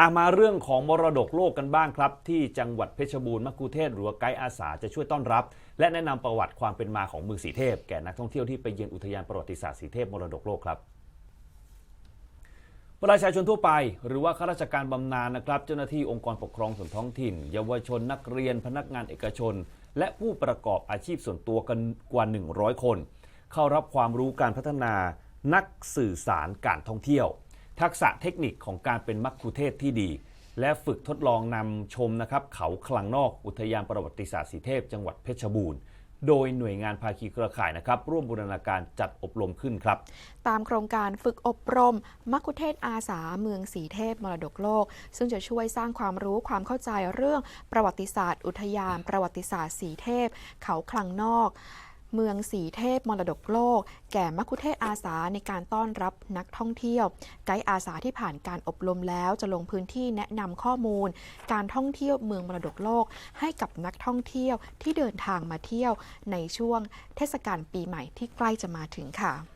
อามาเรื่องของมรดกโลกกันบ้างครับ ที่จังหวัดเพชรบูรณ์มักคุเทศหรือว่าไกด์อาสาจะช่วยต้อนรับ และแนะนำประวัติความเป็นมาของเมืองสีเทพ แก่นักท่องเที่ยวที่ไปเยือนอุทยานประวัติศาสตร์สีเทพมรดกโลกครับประชาชนทั่วไป หรือว่าข้าราชการบำนาญนะครับ เจ้าหน้าที่องค์กรปกครองส่วนท้องถิ่น เยาวชนนักเรียน พนักงานเอกชน และผู้ประกอบอาชีพส่วนตัวกันกว่า 100 คน เข้ารับความรู้การพัฒนานักสื่อสารการท่องเที่ยว ทักษะเทคนิคของการเป็นมักคุเทศที่ดี และฝึกทดลองนำชมนะครับเขาคลังนอกอุทยานประวัติศาสตร์สีเทพ จังหวัดเพชรบูรณ์โดยหน่วยงานภาคีเครือข่ายนะครับ ร่วมบูรณาการจัดอบรมขึ้นครับ ตามโครงการฝึกอบรม มัคคุเทศอาสาเมืองสีเทพมรดกโลก ซึ่งจะช่วยสร้างความรู้ความเข้าใจเรื่องประวัติศาสตร์ อุทยาน ประวัติศาสตร์สีเทพ เขาคลังนอก เมืองสีเทพมรดกโลก แก่มัคคุเทศอาสาในการต้อนรับนักท่องเที่ยว ไกด์อาสาที่ผ่านการอบรมแล้วจะลงพื้นที่แนะนำข้อมูล การท่องเที่ยวเมืองมรดกโลก ให้กับนักท่องเที่ยวที่เดินทางมาเที่ยวในช่วงเทศกาลปีใหม่ที่ใกล้จะมาถึงค่ะ